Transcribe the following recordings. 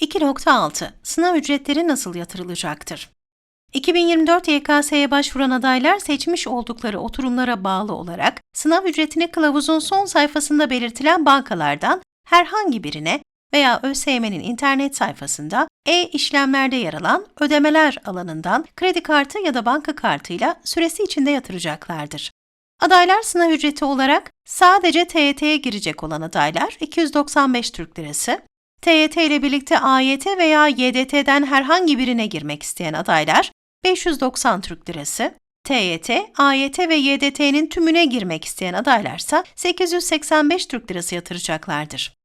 2.6 Sınav ücretleri nasıl yatırılacaktır? 2024 YKS'ye başvuran adaylar seçmiş oldukları oturumlara bağlı olarak sınav ücretini kılavuzun son sayfasında belirtilen bankalardan herhangi birine veya ÖSYM'nin internet sayfasında e-işlemlerde yer alan ödemeler alanından kredi kartı ya da banka kartıyla süresi içinde yatıracaklardır. Adaylar sınav ücreti olarak sadece TYT'ye girecek olan adaylar 295 Türk Lirası, TYT ile birlikte AYT veya YDT'den herhangi birine girmek isteyen adaylar 590 Türk Lirası, TYT, AYT ve YDT'nin tümüne girmek isteyen adaylarsa 885 Türk Lirası yatıracaklardır.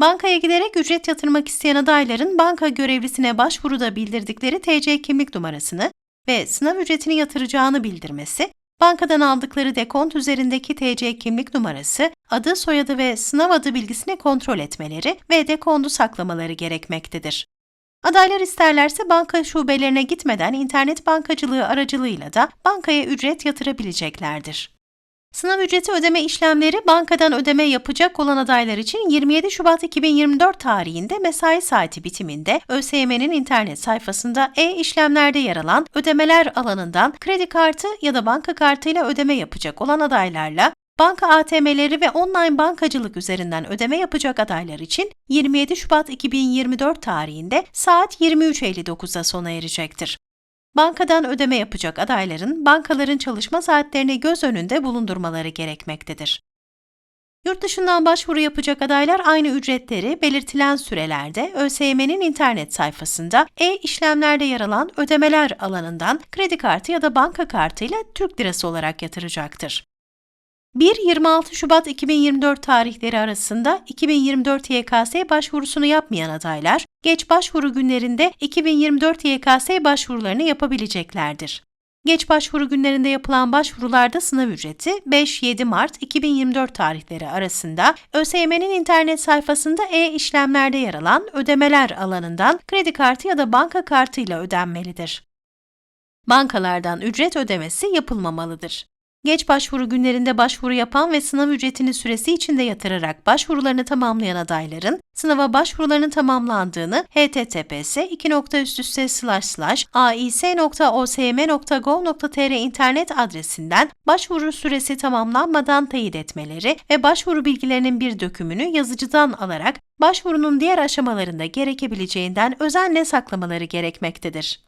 Bankaya giderek ücret yatırmak isteyen adayların banka görevlisine başvuruda bildirdikleri TC kimlik numarasını ve sınav ücretini yatıracağını bildirmesi, bankadan aldıkları dekont üzerindeki TC kimlik numarası, adı, soyadı ve sınav adı bilgisini kontrol etmeleri ve dekontu saklamaları gerekmektedir. Adaylar isterlerse banka şubelerine gitmeden internet bankacılığı aracılığıyla da bankaya ücret yatırabileceklerdir. Sınav ücreti ödeme işlemleri bankadan ödeme yapacak olan adaylar için 27 Şubat 2024 tarihinde mesai saati bitiminde ÖSYM'nin internet sayfasında e-işlemlerde yer alan ödemeler alanından kredi kartı ya da banka kartıyla ödeme yapacak olan adaylarla banka ATM'leri ve online bankacılık üzerinden ödeme yapacak adaylar için 27 Şubat 2024 tarihinde saat 23.59'da sona erecektir. Bankadan ödeme yapacak adayların bankaların çalışma saatlerini göz önünde bulundurmaları gerekmektedir. Yurt dışından başvuru yapacak adaylar aynı ücretleri belirtilen sürelerde ÖSYM'nin internet sayfasında e-işlemlerde yer alan ödemeler alanından kredi kartı ya da banka kartıyla Türk lirası olarak yatıracaktır. 1-26 Şubat 2024 tarihleri arasında 2024 YKS başvurusunu yapmayan adaylar, geç başvuru günlerinde 2024 YKS başvurularını yapabileceklerdir. Geç başvuru günlerinde yapılan başvurularda sınav ücreti 5-7 Mart 2024 tarihleri arasında ÖSYM'nin internet sayfasında e-işlemlerde yer alan ödemeler alanından kredi kartı ya da banka kartıyla ödenmelidir. Bankalardan ücret ödemesi yapılmamalıdır. Geç başvuru günlerinde başvuru yapan ve sınav ücretini süresi içinde yatırarak başvurularını tamamlayan adayların sınava başvurularının tamamlandığını https ais.osm.gov.tr internet adresinden başvuru süresi tamamlanmadan teyit etmeleri ve başvuru bilgilerinin bir dökümünü yazıcıdan alarak başvurunun diğer aşamalarında gerekebileceğinden özenle saklamaları gerekmektedir.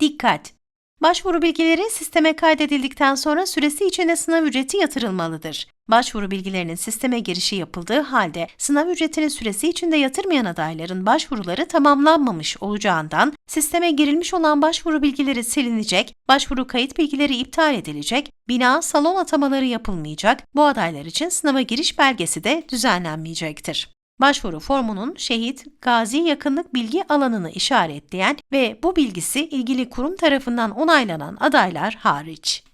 Dikkat! Başvuru bilgileri sisteme kaydedildikten sonra süresi içinde sınav ücreti yatırılmalıdır. Başvuru bilgilerinin sisteme girişi yapıldığı halde sınav ücretini süresi içinde yatırmayan adayların başvuruları tamamlanmamış olacağından sisteme girilmiş olan başvuru bilgileri silinecek, başvuru kayıt bilgileri iptal edilecek, bina, salon atamaları yapılmayacak, bu adaylar için sınava giriş belgesi de düzenlenmeyecektir. Başvuru formunun şehit, gazi yakınlık bilgi alanını işaretleyen ve bu bilgisi ilgili kurum tarafından onaylanan adaylar hariç.